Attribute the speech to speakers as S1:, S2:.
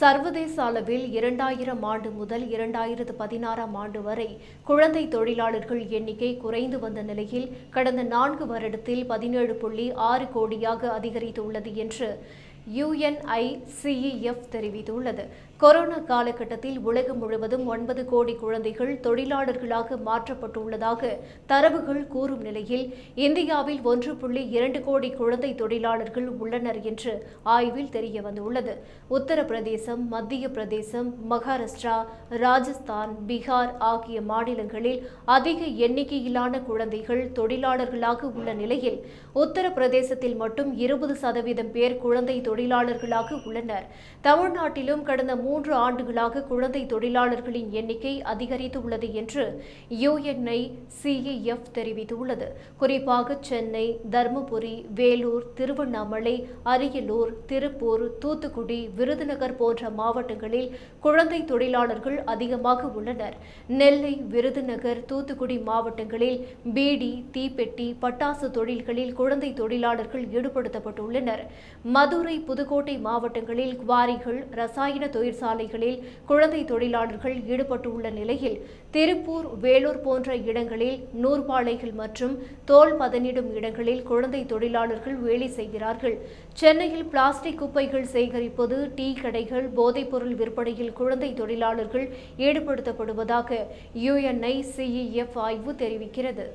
S1: சர்வதேச அளவில் இரண்டாயிரம் ஆண்டு முதல் இரண்டாயிரத்து பதினாறாம் ஆண்டு வரை குழந்தை தொழிலாளர்கள் எண்ணிக்கை குறைந்து வந்த நிலையில் கடந்த நான்கு வருடத்தில் பதினேழு புள்ளி ஆறு கோடியாக அதிகரித்துள்ளது என்று யுஎன்ஐசிஇஎஃப் தெரிவித்துள்ளது. கொரோனா காலகட்டத்தில் உலகம் முழுவதும் ஒன்பது கோடி குழந்தைகள் தொழிலாளர்களாக மாற்றப்பட்டுள்ளதாக தரவுகள் கூறும் நிலையில் இந்தியாவில் ஒன்று புள்ளி இரண்டு கோடி குழந்தை தொழிலாளர்கள் உள்ளனர் என்று ஆய்வில் தெரிய வந்துள்ளது உத்தரப்பிரதேசம் மத்திய பிரதேசம் மகாராஷ்டிரா ராஜஸ்தான் பீகார் ஆகிய மாநிலங்களில் அதிக எண்ணிக்கையிலான குழந்தைகள் தொழிலாளர்களாக உள்ள நிலையில் உத்தரப்பிரதேசத்தில் மட்டும் இருபது சதவீதம் பேர் குழந்தை தொழிலாளர்களாக உள்ளனர். தமிழ்நாட்டிலும் கடந்த மூன்று ஆண்டுகளாக குழந்தை தொழிலாளர்களின் எண்ணிக்கை அதிகரித்துள்ளது என்று யுஎன்ஐ சிஇஎஃப் தெரிவித்துள்ளது. குறிப்பாக சென்னை தருமபுரி வேலூர் திருவண்ணாமலை அரியலூர் திருப்பூர் தூத்துக்குடி விருதுநகர் போன்ற மாவட்டங்களில் குழந்தை தொழிலாளர்கள் அதிகமாக உள்ளனர். நெல்லை விருதுநகர் தூத்துக்குடி மாவட்டங்களில் பீடி தீப்பெட்டி பட்டாசு தொழில்களில் குழந்தை தொழிலாளர்கள் ஈடுபடுத்தப்பட்டுள்ளனர். மதுரை புதுக்கோட்டை மாவட்டங்களில் குவாரிகள் ரசாயன தொழிற்சாலைகளில் குழந்தை தொழிலாளர்கள் ஈடுபட்டுள்ள நிலையில் திருப்பூர் வேலூர் போன்ற இடங்களில் நூற்பாலைகள் மற்றும் தோல் பதனிடும் இடங்களில் குழந்தை தொழிலாளர்கள் வேலை செய்கிறார்கள். சென்னையில் பிளாஸ்டிக் குப்பைகள் சேகரிப்பது டீ கடைகள் போதைப்பொருள் விற்பனையில் குழந்தை தொழிலாளர்கள் ஈடுபடுத்தப்படுவதாக யுஎன்ஐ சிஇஎஃப் ஆய்வு தெரிவிக்கிறது.